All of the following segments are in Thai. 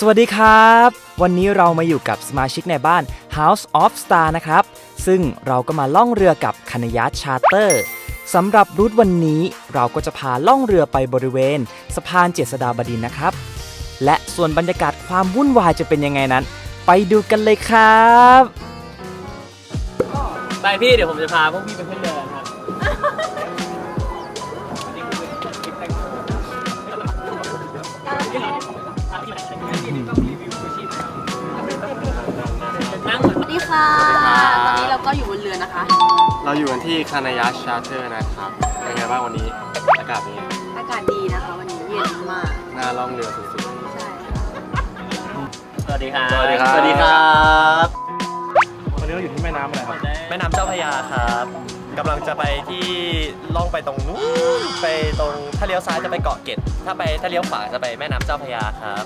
สวัสดีครับ วันนี้เรามาอยู่กับสมาชิกในบ้าน House of Star นะครับ ซึ่งเราก็มาล่องเรือกับคณะยะชาร์เตอร์สำหรับรูทวันนี้เราก็จะพาล่องเรือไปบริเวณ สะพานเจษฎาบดินนะครับ และส่วนบรรยากาศความวุ่นวายจะเป็นยังไงนั้น ไปดูกันเลยครับ ไปพี่เดี๋ยวผมจะพาพวกพี่ไปขึ้นเรือ นเรือนะคะ เราอยู่กันที่คานายะชาร์เตอร์นะครับเป็นไงบ้างวันนี้ อากาศเป็นไงอากาศดีนะคะวันนี้เย็นมาก น่าล่องเรือสุดใช่สวัสดีครับสวัสดีครับ สวัสดีครับวันนี้เราอยู่ที่แม่น้ำอะไรครับ แม่น้ำเจ้าพระยาครับกำลังจะไปที่ล่องไปตรงนู้นไปตรงถ้าเลี้ยวซ้ายจะไปเกาะเกร็ดถ้าไปถ้าเลี้ยวขวาจะไปแม่น้ำเจ้าพระยาครับ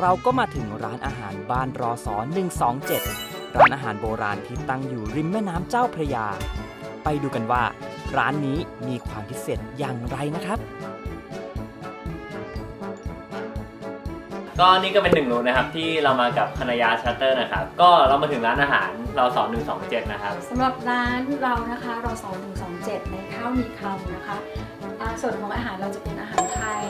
เราก็มาถึงร้านอาหารบ้านรอสอ127 ร้านอาหารโบราณที่ตั้งอยู่ริมแม่น้ำเจ้าพระยา ไปดูกันว่า ร้านนี้มีความพิเศษอย่างไรนะครับ ก็นี่ก็เป็นหนึ่งรูทนะครับที่เรามากับคณะยาชัตเตอร์นะครับ ก็เรามาถึงร้านอาหารเราสองหนึ่งสองเจ็ดนะครับ สำหรับร้านเรานะคะเราสองถึงสองเจ็ดในข้าวมีคำนะคะอ่า ส่วนของอาหารเราจะเป็นอาหารไทย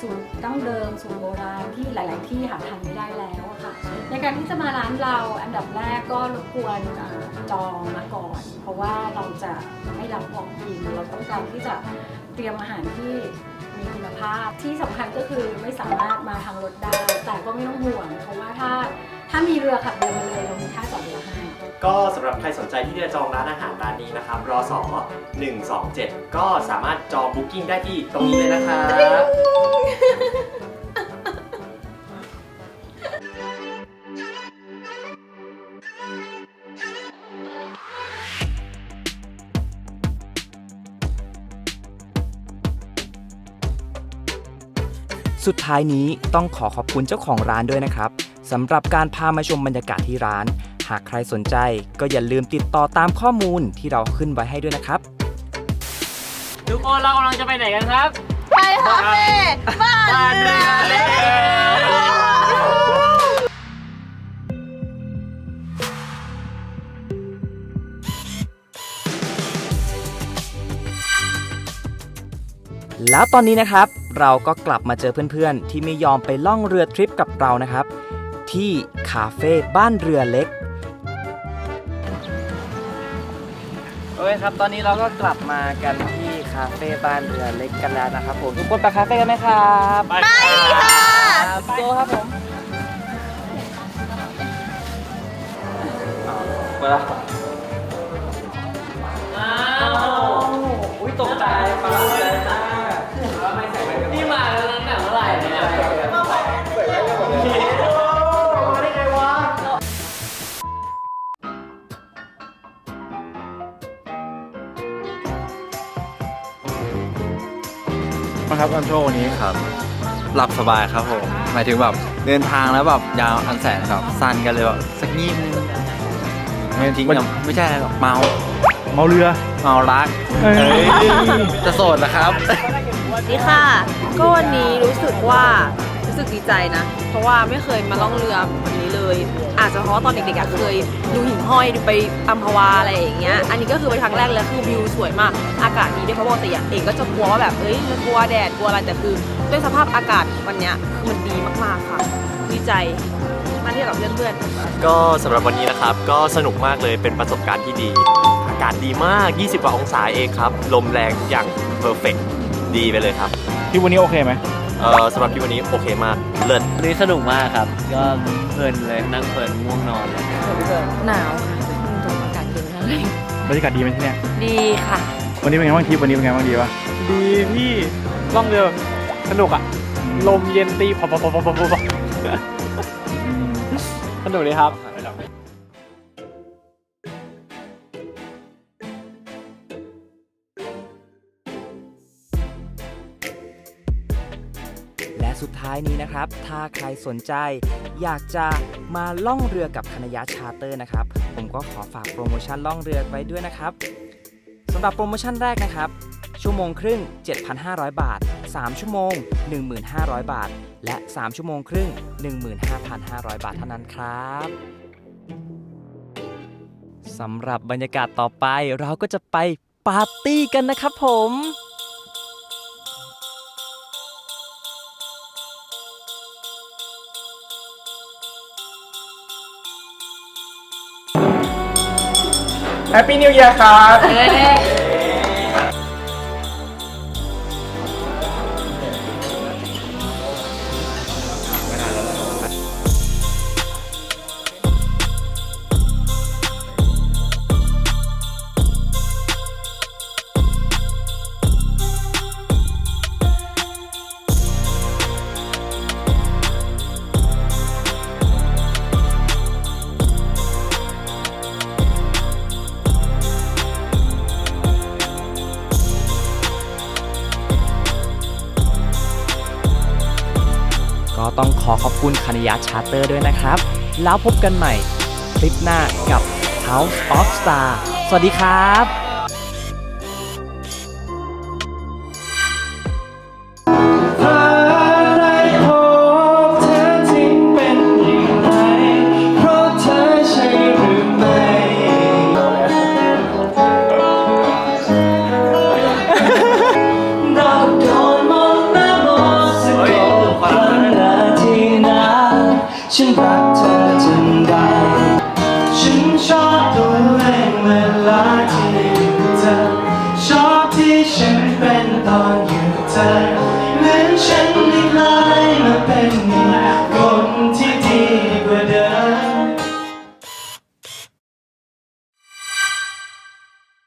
สูตรดั้งเดิมสูตรโบราณที่หลาย ๆ ที่หาทานไม่ได้แล้วค่ะ ในการที่จะมาร้านเราอันดับแรกก็รบกวนจองมาก่อน เพราะว่าเราจะไม่รับของกินเราต้องการที่จะเตรียมอาหารที่มีคุณภาพที่สำคัญก็คือไม่สามารถมาทางรถได้ แต่ก็ไม่ต้องห่วง เพราะว่าถ้าถ้ามีเรือขับเรือมาเลยเรามีท่าจอดเรือให้ ก็สำหรับใครสนใจที่จะจองร้านอาหารร้านนี้นะครับรอสอ127 ก็สามารถจองบุ๊กิ้งได้ที่ตรงนี้เลยนะครับสุดท้ายนี้ต้องขอขอบคุณเจ้าของร้านด้วยนะครับสำหรับการพามาชมบรรยากาศที่ร้าน หากใครสนใจก็อย่าลืมติดต่อตามข้อมูลที่เราขึ้นไว้ให้ด้วยนะครับ ทุกคนเรากำลังจะไปไหนกันครับ ไปคาเฟ่บ้านบ้านเรือเล็ก แล้วตอนนี้นะครับ เราก็กลับมาเจอเพื่อนๆ ที่ไม่ยอมไปล่องเรือทริปกับเรานะครับ ที่คาเฟ่บ้านเรือเล็ก เคครับตอนนี้เราก็กลับมากันที่คาเฟ่บ้านเรือเล็กกันแล้วนะครับผมทุกคนไปคาเฟ่กันไหมครับไปค่ะครับโจครับผมเวลาอ้าวอุ้ยตกใจปลา มาครับอันโชวันนี้ครับ หลับสบายครับผมหมายถึงแบบเดินทางแล้วแบบยาวอันแสนแบบสั้นกันเลยแบบสักนิดนึงไม่ทิ้งกันไม่ใช่อะไรหรอกเมาเมาเรือ เมารักเอ้ยเฮ้ยจะโสดนะครับ สวัสดีค่ะ ก็วันนี้รู้สึกว่ารู้สึกดีใจนะ เพราะว่าไม่เคยมาล่องเรือแบบนี้เล ย อาจจะเพราะว่าตอนเด็กๆอะเคยดูหิ่งห้อยดูไปอัมพวาอะไรอย่างเงี้ยอันนี้ก็คือไปครั้งแรกเลยคือวิวสวยมากอากาศดีด้วยเพราะปกติอะเองก็จะกลัวว่าแบบเอ้ยจะกลัวแดดกลัวอะไรแต่คือด้วยสภาพอากาศวันเนี้ยคือมันดีมากๆค่ะดีใจมาเที่ยวกับเพื่อนๆก็สำหรับวันนี้นะครับ ก็สนุกมากเลยเป็นประสบการณ์ที่ดี อากาศดีมาก 20กว่าองศาเองครับ ลมแรงทุกอย่างเพอร์เฟกดีไปเลยครับที่วันนี้โอเคไหมเออสำหรับที่วันนี้โอเคมากเลิศ วันนี้สนุกมากครับ ก็ เพลินเลยนั่งเพลินง่วงนอนเลยหนาวค่ะตรงอากาศเย็นมากเลยบรรยากาศดีไหมที่เนี่ยดีค่ะ วันนี้เป็นไงบ้างทริปวันนี้เป็นไงบ้างดีปะดีพี่ล่องเรือแบบสนุกอะ ลมเย็นตีพอพอพอพอพอพอสนุกดีครับ ท้ายนี้นะครับ ถ้าใครสนใจ อยากจะมาล่องเรือกับคณะยะชาเตอร์นะครับ ผมก็ขอฝากโปรโมชั่นล่องเรือไว้ด้วยนะครับสำหรับโปรโมชั่นแรกนะครับ ชั่วโมงครึ่ง 7,500 บาท 3 ชั่วโมง 1,500 บาท และ 3 ชั่วโมงครึ่ง 15,500 บาทเท่านั้นครับสำหรับบรรยากาศต่อไปเราก็จะไปปาร์ตี้กันนะครับผม แฮปปี้นิว e ย ก็ต้องขอขอบคุณคณิยะชาร์เตอร์ด้วยนะครับ แล้วพบกันใหม่คลิปหน้ากับ House of Star สวัสดีครับ